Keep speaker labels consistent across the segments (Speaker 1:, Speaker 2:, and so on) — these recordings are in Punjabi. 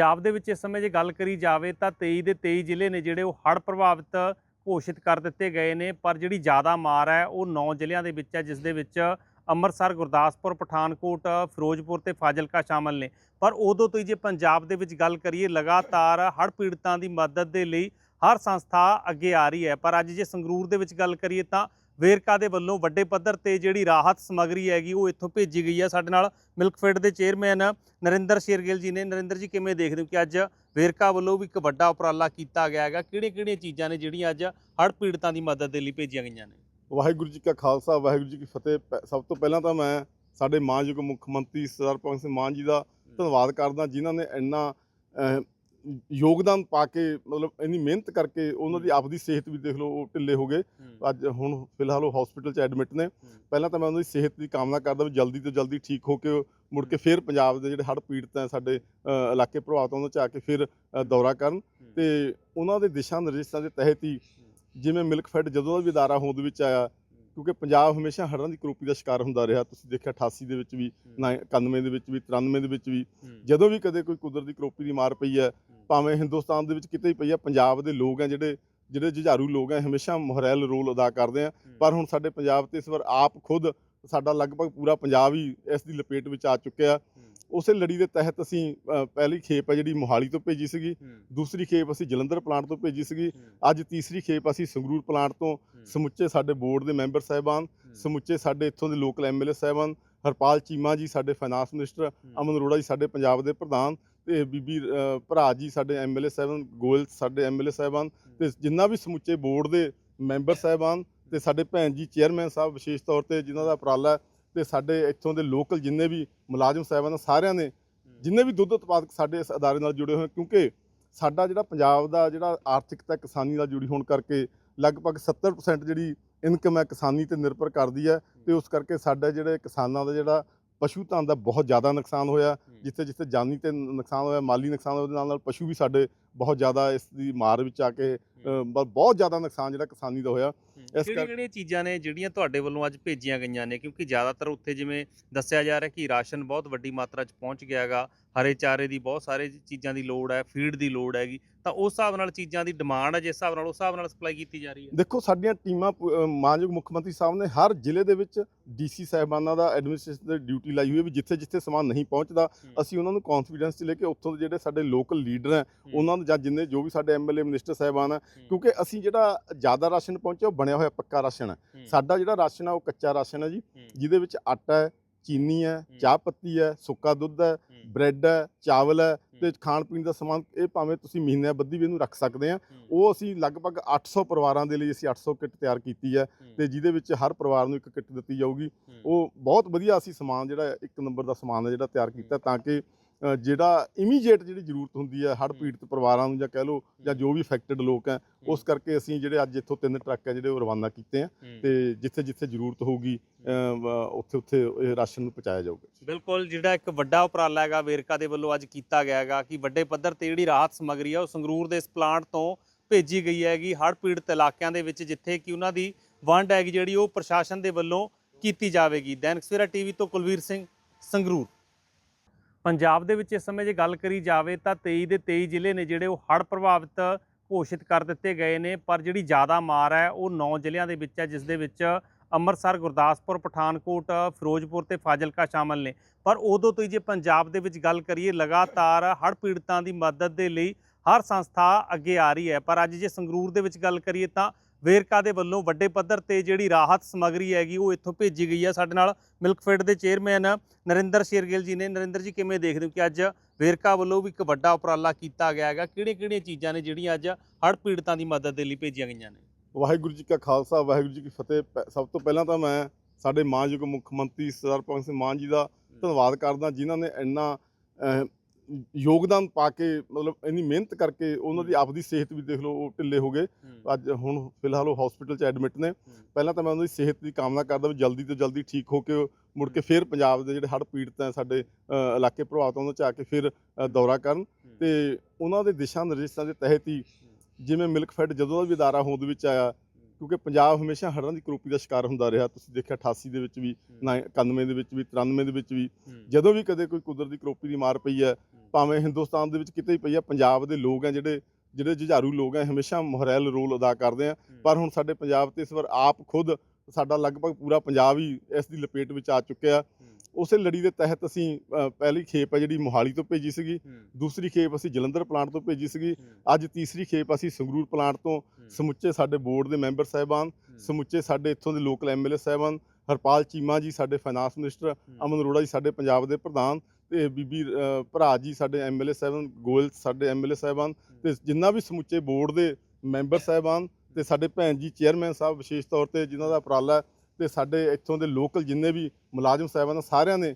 Speaker 1: ਪੰਜਾਬ ਦੇ ਵਿੱਚ ਇਸ ਸਮੇਂ ਜੇ ਗੱਲ ਕਰੀ ਜਾਵੇ ਤਾਂ 23 ਦੇ 23 ਜ਼ਿਲ੍ਹੇ ਨੇ ਜਿਹੜੇ ਉਹ ਹੜ੍ਹ ਪ੍ਰਭਾਵਿਤ ਘੋਸ਼ਿਤ ਕਰ ਦਿੱਤੇ ਗਏ ਨੇ, ਪਰ ਜਿਹੜੀ ਜ਼ਿਆਦਾ ਮਾਰ ਹੈ ਉਹ 9 ਜ਼ਿਲ੍ਹਿਆਂ ਦੇ ਵਿੱਚ ਹੈ, ਜਿਸ ਦੇ ਵਿੱਚ ਅੰਮ੍ਰਿਤਸਰ, ਗੁਰਦਾਸਪੁਰ, ਪਠਾਨਕੋਟ, ਫਿਰੋਜ਼ਪੁਰ ਤੇ ਫਾਜ਼ਿਲਕਾ ਸ਼ਾਮਲ ਨੇ। ਪਰ ਉਦੋਂ ਤੋਂ ਹੀ ਜੇ ਪੰਜਾਬ ਦੇ ਵਿੱਚ ਗੱਲ ਕਰੀਏ, ਲਗਾਤਾਰ ਹੜ੍ਹ ਪੀੜਤਾਂ ਦੀ ਮਦਦ ਦੇ ਲਈ ਹਰ ਸੰਸਥਾ ਅੱਗੇ ਆ ਰਹੀ ਹੈ। ਪਰ ਅੱਜ ਜੇ ਸੰਗਰੂਰ ਦੇ ਵਿੱਚ ਗੱਲ ਕਰੀਏ ਤਾਂ ਵੇਰਕਾ ਦੇ ਵੱਲੋਂ ਵੱਡੇ ਪੱਧਰ ਤੇ ਜਿਹੜੀ ਰਾਹਤ ਸਮੱਗਰੀ ਹੈਗੀ ਉਹ ਇੱਥੋਂ ਭੇਜੀ ਗਈ ਹੈ ਸਾਡੇ ਨਾਲ ਮਿਲਕਫੈਡ ਦੇ ਚੇਅਰਮੈਨ ਨਰਿੰਦਰ ਸ਼ੇਰਗਿੱਲ ਜੀ ਨੇ। ਨਰਿੰਦਰ ਜੀ ਕਿਵੇਂ ਦੇਖਦੇ ਹੋ ਕਿ ਅੱਜ ਵੇਰਕਾ ਵੱਲੋਂ ਵੀ ਇੱਕ ਵੱਡਾ ਉਪਰਾਲਾ ਕੀਤਾ ਗਿਆ ਹੈਗਾ? ਕਿਹੜੀਆਂ-ਕਿਹੜੀਆਂ ਚੀਜ਼ਾਂ ਨੇ ਜਿਹੜੀਆਂ ਅੱਜ ਹੜ੍ਹ ਪੀੜਤਾਂ ਦੀ ਮਦਦ ਦੇ ਲਈ ਭੇਜੀਆਂ ਗਈਆਂ ਨੇ?
Speaker 2: ਵਾਹਿਗੁਰੂ ਜੀ ਕਾ ਖਾਲਸਾ ਵਾਹਿਗੁਰੂ ਜੀ ਕੀ ਫਤਿਹ। ਸਭ ਤੋਂ ਪਹਿਲਾਂ ਤਾਂ ਮੈਂ ਸਾਡੇ ਮਾਨਯੋਗ ਮੁੱਖ ਮੰਤਰੀ ਸਰਦਾਰ ਭਗਵੰਤ ਸਿੰਘ ਮਾਨ ਜੀ ਦਾ ਧੰਨਵਾਦ ਕਰਦਾ ਜਿਨ੍ਹਾਂ ਨੇ ਇੰਨਾ ਯੋਗਦਾਨ ਪਾ ਕੇ ਮਤਲਬ ਇੰਨੀ ਮਿਹਨਤ ਕਰਕੇ ਉਹਨਾਂ ਦੀ ਆਪਦੀ ਸਿਹਤ ਵੀ ਦੇਖ ਲਓ ਉਹ ਢਿੱਲੇ ਹੋ ਗਏ। ਅੱਜ ਹੁਣ ਫਿਲਹਾਲ ਉਹ ਹਸਪੀਟਲ 'ਚ ਐਡਮਿਟ ਨੇ। ਪਹਿਲਾਂ ਤਾਂ ਮੈਂ ਉਹਨਾਂ ਦੀ ਸਿਹਤ ਦੀ ਕਾਮਨਾ ਕਰਦਾ ਵੀ ਜਲਦੀ ਤੋਂ ਜਲਦੀ ਠੀਕ ਹੋ ਕੇ ਮੁੜ ਕੇ ਫਿਰ ਪੰਜਾਬ ਦੇ ਜਿਹੜੇ ਹੜ੍ਹ ਪੀੜਤ ਹੈ ਸਾਡੇ ਇਲਾਕੇ ਪ੍ਰਭਾਵਿਤ ਉਹਨਾਂ 'ਚ ਆ ਕੇ ਫਿਰ ਦੌਰਾ ਕਰਨ। ਤੇ ਉਹਨਾਂ ਦੇ ਦਿਸ਼ਾ ਨਿਰਦੇਸ਼ਾਂ ਦੇ ਤਹਿਤ ਹੀ ਜਿਵੇਂ ਮਿਲਕ ਫੈਡ ਜਦੋਂ ਦਾ ਵੀ ਅਦਾਰਾ ਹੋਂਦ ਵਿੱਚ ਆਇਆ ਕਿਉਂਕਿ ਪੰਜਾਬ ਹਮੇਸ਼ਾ ਹੜ੍ਹਾਂ ਦੀ ਕਰੋਪੀ ਦਾ ਸ਼ਿਕਾਰ ਹੁੰਦਾ ਰਿਹਾ। ਤੁਸੀਂ ਦੇਖਿਆ 88 ਦੇ ਵਿੱਚ ਵੀ ਨਾ 91 ਦੇ ਵਿੱਚ ਵੀ 93 ਦੇ ਵਿੱਚ ਵੀ। ਜਦੋਂ ਵੀ ਕਦੇ ਕੋਈ ਕੁਦਰਤੀ ਕਰੋਪੀ ਦੀ ਮਾਰ ਪਈ ਹੈ ਭਾਵੇਂ ਹਿੰਦੁਸਤਾਨ ਦੇ ਵਿੱਚ ਕਿਤੇ ਹੀ ਪਈ ਹੈ ਪੰਜਾਬ ਦੇ ਲੋਕ ਆ ਜਿਹੜੇ ਜਿਹੜੇ ਜੁਝਾਰੂ ਲੋਕ ਆ ਹਮੇਸ਼ਾ ਮੁਹਰੈਲ ਰੋਲ ਅਦਾ ਕਰਦੇ ਆ। ਪਰ ਹੁਣ ਸਾਡੇ ਪੰਜਾਬ ਤੇ ਇਸ ਵਾਰ ਆਪ ਖੁਦ ਸਾਡਾ ਲਗਭਗ ਪੂਰਾ ਪੰਜਾਬ ਹੀ ਇਸ ਦੀ ਲਪੇਟ ਵਿੱਚ ਆ ਚੁੱਕਿਆ। ਉਸੇ ਲੜੀ ਦੇ ਤਹਿਤ ਅਸੀਂ ਪਹਿਲੀ ਖੇਪ ਹੈ ਜਿਹੜੀ ਮੋਹਾਲੀ ਤੋਂ ਭੇਜੀ ਸੀਗੀ ਦੂਸਰੀ ਖੇਪ ਅਸੀਂ ਜਲੰਧਰ ਪਲਾਂਟ ਤੋਂ ਭੇਜੀ ਸੀਗੀ ਅੱਜ ਤੀਸਰੀ ਖੇਪ ਅਸੀਂ ਸੰਗਰੂਰ ਪਲਾਂਟ ਤੋਂ ਸਮੁੱਚੇ ਸਾਡੇ ਬੋਰਡ ਦੇ ਮੈਂਬਰ ਸਾਹਿਬਾਨ ਸਮੁੱਚੇ ਸਾਡੇ ਇੱਥੋਂ ਦੇ ਲੋਕਲ ਐਮਐਲਏ ਸਾਹਿਬਾਨ ਹਰਪਾਲ ਚੀਮਾ ਜੀ ਸਾਡੇ ਫਾਈਨਾਂਸ ਮਿਨਿਸਟਰ ਅਮਨ ਅਰੋੜਾ ਜੀ ਸਾਡੇ ਪੰਜਾਬ ਦੇ ਪ੍ਰਧਾਨ ਤੇ ਬੀਬੀ ਭਰਾ ਜੀ ਸਾਡੇ ਐਮਐਲਏ ਸਾਹਿਬਾਨ ਗੋਇਲ ਸਾਡੇ ਐਮਐਲਏ ਸਾਹਿਬਾਨ ਤੇ ਜਿੰਨਾ ਵੀ ਸਮੁੱਚੇ ਬੋਰਡ ਦੇ ਮੈਂਬਰ ਸਾਹਿਬਾਨ ਤੇ ਸਾਡੇ ਭੈਣ ਜੀ ਚੇਅਰਮੈਨ ਸਾਹਿਬ ਵਿਸ਼ੇਸ਼ ਤੌਰ ਤੇ ਜਿਨ੍ਹਾਂ ਦਾ ਉਪਰਾਲਾ ਤੇ ਸਾਡੇ ਇੱਥੋਂ ਦੇ ਲੋਕਲ ਜਿੰਨੇ ਵੀ ਮੁਲਾਜ਼ਮ ਸਾਹਿਬਾਨ ਸਾਰਿਆਂ ਨੇ ਜਿੰਨੇ ਵੀ ਦੁੱਧ ਉਤਪਾਦਕ ਸਾਡੇ ਇਸ ਅਦਾਰੇ ਨਾਲ ਜੁੜੇ ਹੋਏ ਕਿਉਂਕਿ ਸਾਡਾ ਜਿਹੜਾ ਪੰਜਾਬ ਦਾ ਜਿਹੜਾ ਆਰਥਿਕਤਾ ਕਿਸਾਨੀ ਨਾਲ ਜੁੜੀ ਹੋਣ ਕਰਕੇ ਲਗਭਗ 70% ਜਿਹੜੀ ਇਨਕਮ ਹੈ ਕਿਸਾਨੀ ਤੇ ਨਿਰਭਰ ਕਰਦੀ ਹੈ ਤੇ ਉਸ ਕਰਕੇ ਸਾਡੇ ਜਿਹੜੇ ਕਿਸਾਨਾਂ ਦਾ ਜਿਹੜਾ ਪਸ਼ੂ ਧਨ ਦਾ ਬਹੁਤ ਜ਼ਿਆਦਾ ਨੁਕਸਾਨ ਹੋਇਆ ਜਿੱਥੇ ਜਿੱਥੇ ਜਾਨੀ ਤੇ ਨੁਕਸਾਨ ਹੋਇਆ ਮਾਲੀ ਨੁਕਸਾਨ ਹੋਇਆ ਉਹਦੇ ਨਾਲ ਨਾਲ ਪਸ਼ੂ ਵੀ ਸਾਡੇ ਬਹੁਤ ਜ਼ਿਆਦਾ ਇਸ ਦੀ ਮਾਰ ਵਿੱਚ ਆ ਕੇ ਬ- ਬਹੁਤ ਜ਼ਿਆਦਾ ਨੁਕਸਾਨ ਜਿਹੜਾ ਕਿਸਾਨੀ ਦਾ ਹੋਇਆ।
Speaker 1: ਕਿਹੜੀਆਂ
Speaker 2: ਕਰਕੇ-
Speaker 1: ਕਿਹੜੀਆਂ ਚੀਜ਼ਾਂ ਨੇ ਜਿਹੜੀਆਂ ਤੁਹਾਡੇ ਵੱਲੋਂ ਅੱਜ ਭੇਜੀਆਂ ਗਈਆਂ ਨੇ? ਕਿਉਂਕਿ ਜ਼ਿਆਦਾਤਰ ਉੱਥੇ ਜਿਵੇਂ ਦੱਸਿਆ ਜਾ ਰਿਹਾ ਕਿ ਰਾਸ਼ਨ ਬਹੁਤ ਵੱਡੀ ਮਾਤਰਾ 'ਚ ਪਹੁੰਚ ਗਿਆ ਹੈਗਾ। ਹਰੇ ਚਾਰੇ ਦੀ ਬਹੁਤ ਸਾਰੇ ਚੀਜ਼ਾਂ ਦੀ ਲੋੜ ਹੈ ਫੀਡ ਦੀ ਲੋੜ ਹੈਗੀ। ਤਾਂ ਉਸ ਹਿਸਾਬ ਨਾਲ ਚੀਜ਼ਾਂ ਦੀ ਡਿਮਾਂਡ ਹੈ ਜਿਸ ਹਿਸਾਬ ਨਾਲ ਉਸ ਹਿਸਾਬ ਨਾਲ ਸਪਲਾਈ ਕੀਤੀ ਜਾ ਰਹੀ ਹੈ?
Speaker 2: ਦੇਖੋ ਸਾਡੀਆਂ ਟੀਮਾਂ ਪ- ਮਾਨਯੋਗ ਮੁੱਖ ਮੰਤਰੀ ਸਾਹਿਬ ਨੇ ਹਰ ਜ਼ਿਲ੍ਹੇ ਦੇ ਵਿੱਚ ਡੀਸੀ ਸਾਹਿਬਾਨਾਂ ਦਾ ਐਡਮਿਨਿਸਟ੍ਰੇਸ਼ਨ ਦੀ ਡਿਊਟੀ ਲਾਈ ਹੋਈ ਹੈ ਵੀ ਜਿੱਥੇ ਜਿੱਥੇ ਸਮਾਨ ਨਹੀਂ ਪਹੁੰਚਦਾ ਅਸੀਂ ਉਹਨਾਂ ਨੂੰ ਕੌਨਫੀਡੈਂਸ 'ਚ ਲੈ ਕੇ ਉੱਥੋਂ ਦੇ ਜਿਹੜੇ ਸਾਡੇ ਲੋਕਲ ਲੀਡਰ ਹੈ। ਉਹਨਾਂ ਨੂੰ ਜਾਂ ਜਿੰਨੇ ਜੋ ਵੀ ਸਾਡੇ ਐਮਐਲਏ ਮਿਨਿਸਟਰ ਸਾਹਿਬਾਨ ਕਿਉਂਕਿ ਅਸੀਂ ਜਿਹੜਾ ਜ਼ਿਆਦਾ ਰਾਸ਼ਨ ਪਹੁੰਚਿਆ ਉਹ ਬਣਿਆ ਹੋਇਆ ਪੱਕਾ ਰਾਸ਼ਨ ਹੈ। ਸਾਡਾ ਜਿਹੜਾ ਰਾਸ਼ਨ ਹੈ ਉਹ ਕੱਚਾ ਰਾਸ਼ਨ ਹੈ ਜੀ ਜਿਹਦੇ ਵਿੱਚ ਆਟਾ ਹੈ ਚੀਨੀ ਹੈ ਚਾਹ ਪੱਤੀ ਹੈ ਸੁੱਕਾ ਦੁੱਧ ਹੈ ਬ੍ਰੈਡ ਹੈ ਚਾਵਲ ਹੈ ਤੇ ਖਾਣ ਪੀਣ ਦਾ ਸਮਾਨ ਇਹ ਭਾਵੇਂ ਤੁਸੀਂ ਮਹੀਨੇ ਬੱਧੀ ਵੀ ਇਹਨੂੰ ਰੱਖ ਸਕਦੇ ਆ। ਉਹ ਅਸੀਂ ਲਗਭਗ 800 ਪਰਿਵਾਰਾਂ ਦੇ ਲਈ ਅਸੀਂ 800 ਕਿੱਟ ਤਿਆਰ ਕੀਤੀ ਹੈ ਤੇ ਜਿਹਦੇ ਵਿੱਚ ਹਰ ਪਰਿਵਾਰ ਨੂੰ ਇੱਕ ਕਿੱਟ ਦਿੱਤੀ ਜਾਊਗੀ। ਉਹ ਬਹੁਤ ਵਧੀਆ ਅਸੀਂ ਸਮਾਨ ਜਿਹੜਾ ਇੱਕ ਨੰਬਰ ਦਾ ਸਮਾਨ ਹੈ ਜਿਹੜਾ ਤਿਆਰ ਕੀਤਾ ਤਾਂ ਕਿ ਜਿਹੜਾ ਇਮੀਡੀਏਟ ਜਿਹੜੀ ਜ਼ਰੂਰਤ ਹੁੰਦੀ ਹੈ ਹੜ੍ਹ ਪੀੜਤ ਪਰਿਵਾਰਾਂ ਨੂੰ ਜਾਂ ਕਹਿ ਲਓ ਜਾਂ ਜੋ ਵੀ ਅਫੈਕਟਡ ਲੋਕ ਹੈ ਉਸ ਕਰਕੇ ਅਸੀਂ ਜਿਹੜੇ ਅੱਜ ਇੱਥੋਂ ਤਿੰਨ ਟਰੱਕ ਹੈ ਜਿਹੜੇ ਉਹ ਰਵਾਨਾ ਕੀਤੇ ਆ ਤੇ ਜਿੱਥੇ ਜਿੱਥੇ ਜ਼ਰੂਰਤ ਹੋਊਗੀ ਉੱਥੇ ਉੱਥੇ ਇਹ ਰਾਸ਼ਨ ਨੂੰ ਪਹੁੰਚਾਇਆ ਜਾਊਗਾ
Speaker 1: ਬਿਲਕੁਲ ਜਿਹੜਾ ਇੱਕ ਵੱਡਾ ਉਪਰਾਲਾ ਹੈਗਾ ਵੇਰਕਾ ਦੇ ਵੱਲੋਂ ਅੱਜ ਕੀਤਾ ਗਿਆ ਹੈਗਾ ਕਿ ਵੱਡੇ ਪੱਧਰ ਤੇ ਜਿਹੜੀ ਰਾਹਤ ਸਮੱਗਰੀ ਹੈ ਉਹ ਸੰਗਰੂਰ ਦੇ ਇਸ ਪਲਾਂਟ ਤੋਂ ਭੇਜੀ ਗਈ ਹੈਗੀ ਹੜ੍ਹ ਪੀੜਤ ਇਲਾਕਿਆਂ ਦੇ ਵਿੱਚ ਜਿੱਥੇ ਕਿ ਉਹਨਾਂ ਦੀ ਵੰਡ ਹੈਗੀ ਜਿਹੜੀ ਉਹ ਪ੍ਰਸ਼ਾਸਨ ਦੇ ਵੱਲੋਂ ਕੀਤੀ ਜਾਵੇਗੀ। ਦੈਨਿਕ ਸਵੇਰਾ ਟੀਵੀ ਤੋਂ ਕੁਲਵੀਰ ਸਿੰਘ ਸੰਗਰੂਰ। ਪੰਜਾਬ ਦੇ ਵਿੱਚ ਇਸ ਸਮੇਂ ਜੇ ਗੱਲ ਕਰੀ ਜਾਵੇ ਤਾਂ 23 ਦੇ 23 ਜ਼ਿਲ੍ਹੇ ਨੇ ਜਿਹੜੇ ਉਹ ਹੜ੍ਹ ਪ੍ਰਭਾਵਿਤ ਘੋਸ਼ਿਤ ਕਰ ਦਿੱਤੇ ਗਏ ਨੇ, ਪਰ ਜਿਹੜੀ ਜ਼ਿਆਦਾ ਮਾਰ ਹੈ ਉਹ 9 ਜ਼ਿਲ੍ਹਿਆਂ ਦੇ ਵਿੱਚ ਹੈ, ਜਿਸ ਦੇ ਵਿੱਚ ਅੰਮ੍ਰਿਤਸਰ, ਗੁਰਦਾਸਪੁਰ, ਪਠਾਨਕੋਟ, ਫਿਰੋਜ਼ਪੁਰ ਤੇ ਫਾਜ਼ਿਲਕਾ ਸ਼ਾਮਲ ਨੇ। ਪਰ ਉਦੋਂ ਤੋਂ ਹੀ ਜੇ ਪੰਜਾਬ ਦੇ ਵਿੱਚ ਗੱਲ ਕਰੀਏ, ਲਗਾਤਾਰ ਹੜ੍ਹ ਪੀੜਤਾਂ ਦੀ ਮਦਦ ਦੇ ਲਈ ਹਰ ਸੰਸਥਾ ਅੱਗੇ ਆ ਰਹੀ ਹੈ। ਪਰ ਅੱਜ ਜੇ ਸੰਗਰੂਰ ਦੇ ਵਿੱਚ ਗੱਲ ਕਰੀਏ ਤਾਂ ਵੇਰਕਾ ਦੇ ਵੱਲੋਂ ਵੱਡੇ ਪੱਧਰ ਤੇ ਜਿਹੜੀ ਰਾਹਤ ਸਮੱਗਰੀ ਹੈਗੀ ਉਹ ਇੱਥੋਂ ਭੇਜੀ ਗਈ ਹੈ ਸਾਡੇ ਨਾਲ ਮਿਲਕਫੈਡ ਦੇ ਚੇਅਰਮੈਨ ਨਰਿੰਦਰ ਸ਼ੇਰਗਿੱਲ ਜੀ ਨੇ। ਨਰਿੰਦਰ ਜੀ ਕਿਵੇਂ ਦੇਖਦੇ ਹੋ ਕਿ ਅੱਜ ਵੇਰਕਾ ਵੱਲੋਂ ਵੀ ਇੱਕ ਵੱਡਾ ਉਪਰਾਲਾ ਕੀਤਾ ਗਿਆ ਹੈਗਾ? ਕਿਹੜੀਆਂ ਕਿਹੜੀਆਂ ਚੀਜ਼ਾਂ ਨੇ ਜਿਹੜੀਆਂ ਅੱਜ ਹੜ੍ਹ ਪੀੜਤਾਂ ਦੀ ਮਦਦ ਦੇ ਲਈ ਭੇਜੀਆਂ ਗਈਆਂ ਨੇ?
Speaker 2: ਵਾਹਿਗੁਰੂ ਜੀ ਕਾ ਖਾਲਸਾ ਵਾਹਿਗੁਰੂ ਜੀ ਕੀ ਫਤਿਹ। ਸਭ ਤੋਂ ਪਹਿਲਾਂ ਤਾਂ ਮੈਂ ਸਾਡੇ ਮਾਨਯੋਗ ਮੁੱਖ ਮੰਤਰੀ ਸਰਦਾਰ ਭਗਵੰਤ ਸਿੰਘ ਮਾਨ ਜੀ ਦਾ ਧੰਨਵਾਦ ਕਰਦਾ ਜਿਨ੍ਹਾਂ ਨੇ ਇੰਨਾ ਯੋਗਦਾਨ ਪਾ ਕੇ ਮਤਲਬ ਇੰਨੀ ਮਿਹਨਤ ਕਰਕੇ ਉਹਨਾਂ ਦੀ ਆਪਦੀ ਸਿਹਤ ਵੀ ਦੇਖ ਲਓ ਉਹ ਢਿੱਲੇ ਹੋ ਗਏ। ਅੱਜ ਹੁਣ ਫਿਲਹਾਲ ਉਹ ਹਸਪੀਟਲ 'ਚ ਐਡਮਿਟ ਨੇ। ਪਹਿਲਾਂ ਤਾਂ ਮੈਂ ਉਹਨਾਂ ਦੀ ਸਿਹਤ ਦੀ ਕਾਮਨਾ ਕਰਦਾ ਵੀ ਜਲਦੀ ਤੋਂ ਜਲਦੀ ਠੀਕ ਹੋ ਕੇ ਮੁੜ ਕੇ ਫਿਰ ਪੰਜਾਬ ਦੇ ਜਿਹੜੇ ਹੜ੍ਹ ਪੀੜਤ ਹੈ ਸਾਡੇ ਇਲਾਕੇ ਪ੍ਰਭਾਵਿਤ ਉਹਨਾਂ 'ਚ ਆ ਕੇ ਫਿਰ ਦੌਰਾ ਕਰਨ। ਤੇ ਉਹਨਾਂ ਦੇ ਦਿਸ਼ਾ ਨਿਰਦੇਸ਼ਾਂ ਦੇ ਤਹਿਤ ਹੀ ਜਿਵੇਂ ਮਿਲਕ ਫੈਡ ਜਦੋਂ ਦਾ ਵੀ ਅਦਾਰਾ ਹੋਂਦ ਵਿੱਚ ਆਇਆ ਕਿਉਂਕਿ ਪੰਜਾਬ ਹਮੇਸ਼ਾ ਹੜ੍ਹਾਂ ਦੀ ਕਰੋਪੀ ਦਾ ਸ਼ਿਕਾਰ ਹੁੰਦਾ ਰਿਹਾ। ਤੁਸੀਂ ਦੇਖਿਆ 88 ਦੇ ਵਿੱਚ ਵੀ ਨਾ 91 ਦੇ ਵਿੱਚ ਵੀ 93 ਦੇ ਵਿੱਚ ਵੀ। ਜਦੋਂ ਵੀ ਕਦੇ ਕੋਈ ਕੁਦਰਤੀ ਕਰੋਪੀ ਦੀ ਮਾਰ ਪਈ ਹੈ ਭਾਵੇਂ ਹਿੰਦੁਸਤਾਨ ਦੇ ਵਿੱਚ ਕਿਤੇ ਹੀ ਪਈ ਹੈ ਪੰਜਾਬ ਦੇ ਲੋਕ ਆ ਜਿਹੜੇ ਜਿਹੜੇ ਜੁਝਾਰੂ ਲੋਕ ਆ ਹਮੇਸ਼ਾ ਮੁਹਰੈਲ ਰੋਲ ਅਦਾ ਕਰਦੇ ਆ। ਪਰ ਹੁਣ ਸਾਡੇ ਪੰਜਾਬ ਤੇ ਇਸ ਵਾਰ ਆਪ ਖੁਦ ਸਾਡਾ ਲਗਭਗ ਪੂਰਾ ਪੰਜਾਬ ਹੀ ਇਸ ਦੀ ਲਪੇਟ ਵਿੱਚ ਆ ਚੁੱਕਿਆ। ਉਸੇ ਲੜੀ ਦੇ ਤਹਿਤ ਅਸੀਂ ਪਹਿਲੀ ਖੇਪ ਹੈ ਜਿਹੜੀ ਮੋਹਾਲੀ ਤੋਂ ਭੇਜੀ ਸੀਗੀ। ਦੂਸਰੀ ਖੇਪ ਅਸੀਂ ਜਲੰਧਰ ਪਲਾਂਟ ਤੋਂ ਭੇਜੀ ਸੀਗੀ। ਅੱਜ ਤੀਸਰੀ ਖੇਪ ਅਸੀਂ ਸੰਗਰੂਰ ਪਲਾਂਟ ਤੋਂ ਸਮੁੱਚੇ ਸਾਡੇ ਬੋਰਡ ਦੇ ਮੈਂਬਰ ਸਾਹਿਬਾਨ ਸਮੁੱਚੇ ਸਾਡੇ ਇੱਥੋਂ ਦੇ ਲੋਕਲ ਐਮਐਲਏ ਸਾਹਿਬਾਨ ਹਰਪਾਲ ਚੀਮਾ ਜੀ ਸਾਡੇ ਫਾਈਨਾਂਸ ਮਿਨਿਸਟਰ ਅਮਨ ਅਰੋੜਾ ਜੀ ਸਾਡੇ ਪੰਜਾਬ ਦੇ ਪ੍ਰਧਾਨ ਤੇ ਬੀਬੀ ਭਰਾ ਜੀ ਸਾਡੇ ਐਮਐਲਏ ਸਾਹਿਬਾਨ ਗੋਇਲ ਸਾਡੇ ਐਮਐਲਏ ਸਾਹਿਬਾਨ ਤੇ ਜਿੰਨਾ ਵੀ ਸਮੁੱਚੇ ਬੋਰਡ ਦੇ ਮੈਂਬਰ ਸਾਹਿਬਾਨ ਤੇ ਸਾਡੇ ਭੈਣ ਜੀ ਚੇਅਰਮੈਨ ਸਾਹਿਬ ਵਿਸ਼ੇਸ਼ ਤੌਰ ਤੇ ਜਿਨ੍ਹਾਂ ਦਾ ਉਪਰਾਲਾ ਤੇ ਸਾਡੇ ਇੱਥੋਂ ਦੇ ਲੋਕਲ ਜਿੰਨੇ ਵੀ ਮੁਲਾਜ਼ਮ ਸਾਹਿਬਾਨ ਸਾਰਿਆਂ ਨੇ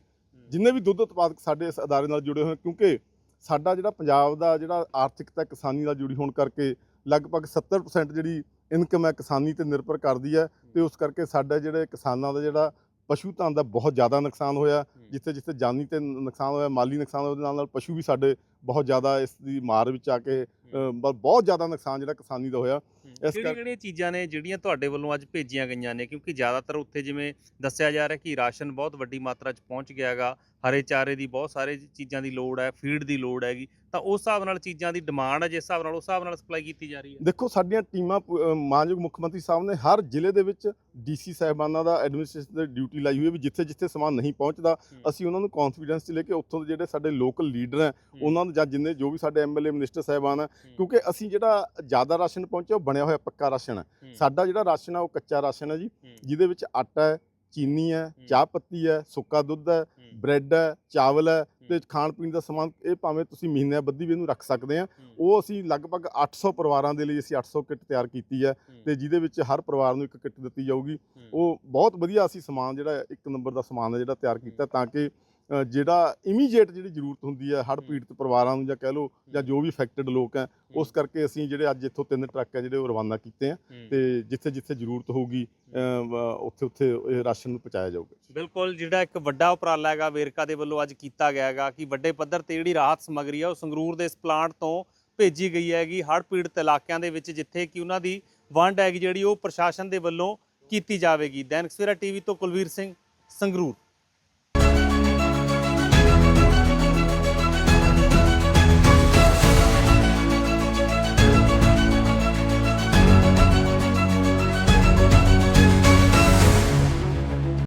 Speaker 2: ਜਿੰਨੇ ਵੀ ਦੁੱਧ ਉਤਪਾਦਕ ਸਾਡੇ ਇਸ ਅਦਾਰੇ ਨਾਲ ਜੁੜੇ ਹੋਏ ਕਿਉਂਕਿ ਸਾਡਾ ਜਿਹੜਾ ਪੰਜਾਬ ਦਾ ਜਿਹੜਾ ਆਰਥਿਕਤਾ ਕਿਸਾਨੀ ਨਾਲ ਜੁੜੀ ਹੋਣ ਕਰਕੇ ਲਗਭਗ 70% ਜਿਹੜੀ ਇਨਕਮ ਹੈ ਕਿਸਾਨੀ ਤੇ ਨਿਰਭਰ ਕਰਦੀ ਹੈ ਤੇ ਉਸ ਕਰਕੇ ਸਾਡੇ ਜਿਹੜੇ ਕਿਸਾਨਾਂ ਦਾ ਜਿਹੜਾ ਪਸ਼ੂ ਧਨ ਦਾ ਬਹੁਤ ਜ਼ਿਆਦਾ ਨੁਕਸਾਨ ਹੋਇਆ ਜਿੱਥੇ ਜਿੱਥੇ ਜਾਨੀ ਤੇ ਨੁਕਸਾਨ ਹੋਇਆ ਮਾਲੀ ਨੁਕਸਾਨ ਹੋਇਆ ਉਹਦੇ ਨਾਲ ਨਾਲ ਪਸ਼ੂ ਵੀ ਸਾਡੇ ਬਹੁਤ ਜ਼ਿਆਦਾ ਇਸ ਦੀ ਮਾਰ ਵਿੱਚ ਆ ਕੇ ਬਹੁਤ ਜ਼ਿਆਦਾ ਨੁਕਸਾਨ ਜਿਹੜਾ ਕਿਸਾਨੀ ਦਾ ਹੋਇਆ। ਇਸ
Speaker 1: ਕਿਹੜੀਆਂ ਕਿਹੜੀਆਂ ਚੀਜ਼ਾਂ ਨੇ ਜਿਹੜੀਆਂ ਤੁਹਾਡੇ ਵੱਲੋਂ ਅੱਜ ਭੇਜੀਆਂ ਗਈਆਂ ਨੇ? ਕਿਉਂਕਿ ਜ਼ਿਆਦਾਤਰ ਉੱਥੇ ਜਿਵੇਂ ਦੱਸਿਆ ਜਾ ਰਿਹਾ ਕਿ ਰਾਸ਼ਨ ਬਹੁਤ ਵੱਡੀ ਮਾਤਰਾ 'ਚ ਪਹੁੰਚ ਗਿਆ ਹੈਗਾ ਹਰੇ ਚਾਰੇ ਦੀ ਬਹੁਤ ਸਾਰੇ ਚੀਜ਼ਾਂ ਦੀ ਲੋੜ ਹੈ ਫੀਡ ਦੀ ਲੋੜ ਹੈਗੀ ਤਾਂ ਉਸ ਹਿਸਾਬ ਨਾਲ ਚੀਜ਼ਾਂ ਦੀ ਡਿਮਾਂਡ ਹੈ ਜਿਸ ਹਿਸਾਬ ਨਾਲ ਉਸ ਹਿਸਾਬ ਨਾਲ ਸਪਲਾਈ ਕੀਤੀ ਜਾ ਰਹੀ ਹੈ?
Speaker 2: ਦੇਖੋ ਸਾਡੀਆਂ ਟੀਮਾਂ ਮਾਨਯੋਗ ਮੁੱਖ ਮੰਤਰੀ ਸਾਹਿਬ ਨੇ ਹਰ ਜ਼ਿਲ੍ਹੇ ਦੇ ਵਿੱਚ ਡੀਸੀ ਸਾਹਿਬਾਨਾਂ ਦਾ ਐਡਮਿਨਿਸਟ੍ਰੇਸ਼ਨ ਦੀ ਡਿਊਟੀ ਲਾਈ ਹੋਈ ਹੈ ਵੀ ਜਿੱਥੇ ਜਿੱਥੇ ਸਮਾਨ ਨਹੀਂ ਪਹੁੰਚਦਾ ਅਸੀਂ ਉਹਨਾਂ ਨੂੰ ਕੌਨਫੀਡੈਂਸ 'ਚ ਲੈ ਕੇ ਉੱਥੋਂ ਦੇ ਜਿਹੜੇ ਸਾਡੇ ਲੋਕਲ ਲੀਡਰ ਹੈ ਉਹਨਾਂ ਨੂੰ ਜਾਂ ਜਿੰਨੇ ਜੋ ਵੀ ਸਾਡੇ ਐਮਐਲਏ ਮਿਨਿਸਟਰ ਸਾਹਿਬਾਨ ਹੈ ਕਿਉਂਕਿ ਅਸੀਂ ਜਿਹੜਾ ਜ਼ਿਆਦਾ ਰਾਸ਼ਨ ਪਹੁੰਚਿਆ ਬਣਿਆ ਹੋਇਆ ਪੱਕਾ ਰਾਸ਼ਨ। ਹੈ। ਸਾਡਾ ਜਿਹੜਾ ਰਾਸ਼ਨ ਹੈ ਉਹ ਕੱਚਾ ਰਾਸ਼ਨ ਹੈ ਜੀ ਜਿਹਦੇ ਵਿੱਚ ਆਟਾ ਹੈ ਚੀਨੀ ਹੈ ਚਾਹ ਪੱਤੀ ਹੈ ਸੁੱਕਾ ਦੁੱਧ ਹੈ ਬ੍ਰੈਡ ਹੈ ਚਾਵਲ ਹੈ ਤੇ ਖਾਣ ਪੀਣ ਦਾ ਸਮਾਨ ਇਹ ਭਾਵੇਂ ਤੁਸੀਂ ਮਹੀਨਿਆਂ ਬੱਧੀ ਵੀ ਇਹਨੂੰ ਰੱਖ ਸਕਦੇ ਆ। ਉਹ ਅਸੀਂ ਲਗਭਗ 800 ਪਰਿਵਾਰਾਂ ਦੇ ਲਈ ਅਸੀਂ 800 ਕਿੱਟ ਤਿਆਰ ਕੀਤੀ ਹੈ ਤੇ ਜਿਹਦੇ ਵਿੱਚ ਹਰ ਪਰਿਵਾਰ ਨੂੰ ਇੱਕ ਕਿੱਟ ਦਿੱਤੀ ਜਾਊਗੀ। ਉਹ ਬਹੁਤ ਵਧੀਆ ਅਸੀਂ ਸਮਾਨ ਜਿਹੜਾ ਇੱਕ ਨੰਬਰ ਦਾ ਸਮਾਨ ਹੈ ਜਿਹੜਾ ਤਿਆਰ ਕੀਤਾ ਤਾਂ ਕਿ ਜਿਹੜਾ ਇਮੀਡੀਏਟ ਜਿਹੜੀ ਜ਼ਰੂਰਤ ਹੁੰਦੀ ਹੈ ਹੜ੍ਹ ਪੀੜਤ ਪਰਿਵਾਰਾਂ ਨੂੰ ਜਾਂ ਕਹਿ ਲਓ ਜਾਂ ਜੋ ਵੀ ਅਫੈਕਟਡ ਲੋਕ ਹੈ ਉਸ ਕਰਕੇ ਅਸੀਂ ਜਿਹੜੇ ਅੱਜ ਇੱਥੋਂ ਤਿੰਨ ਟਰੱਕ ਹੈ ਜਿਹੜੇ ਉਹ ਰਵਾਨਾ ਕੀਤੇ ਆ ਤੇ ਜਿੱਥੇ ਜਿੱਥੇ ਜ਼ਰੂਰਤ ਹੋਊਗੀ ਉੱਥੇ ਉੱਥੇ ਇਹ ਰਾਸ਼ਨ ਨੂੰ ਪਹੁੰਚਾਇਆ ਜਾਊਗਾ।
Speaker 1: ਬਿਲਕੁਲ ਜਿਹੜਾ ਇੱਕ ਵੱਡਾ ਉਪਰਾਲਾ ਹੈਗਾ ਵੇਰਕਾ ਦੇ ਵੱਲੋਂ ਅੱਜ ਕੀਤਾ ਗਿਆ ਹੈਗਾ ਕਿ ਵੱਡੇ ਪੱਧਰ ਤੇ ਜਿਹੜੀ ਰਾਹਤ ਸਮੱਗਰੀ ਹੈ ਉਹ ਸੰਗਰੂਰ ਦੇ ਇਸ ਪਲਾਂਟ ਤੋਂ ਭੇਜੀ ਗਈ ਹੈਗੀ ਹੜ੍ਹ ਪੀੜਤ ਇਲਾਕਿਆਂ ਦੇ ਵਿੱਚ ਜਿੱਥੇ ਕਿ ਉਹਨਾਂ ਦੀ ਵੰਡ ਹੈਗੀ ਜਿਹੜੀ ਉਹ ਪ੍ਰਸ਼ਾਸਨ ਦੇ ਵੱਲੋਂ ਕੀਤੀ ਜਾਵੇਗੀ। ਦੈਨਿਕ ਸਵੇਰਾ ਟੀਵੀ ਤੋਂ ਕੁਲਵੀਰ ਸਿੰਘ ਸੰਗਰੂਰ।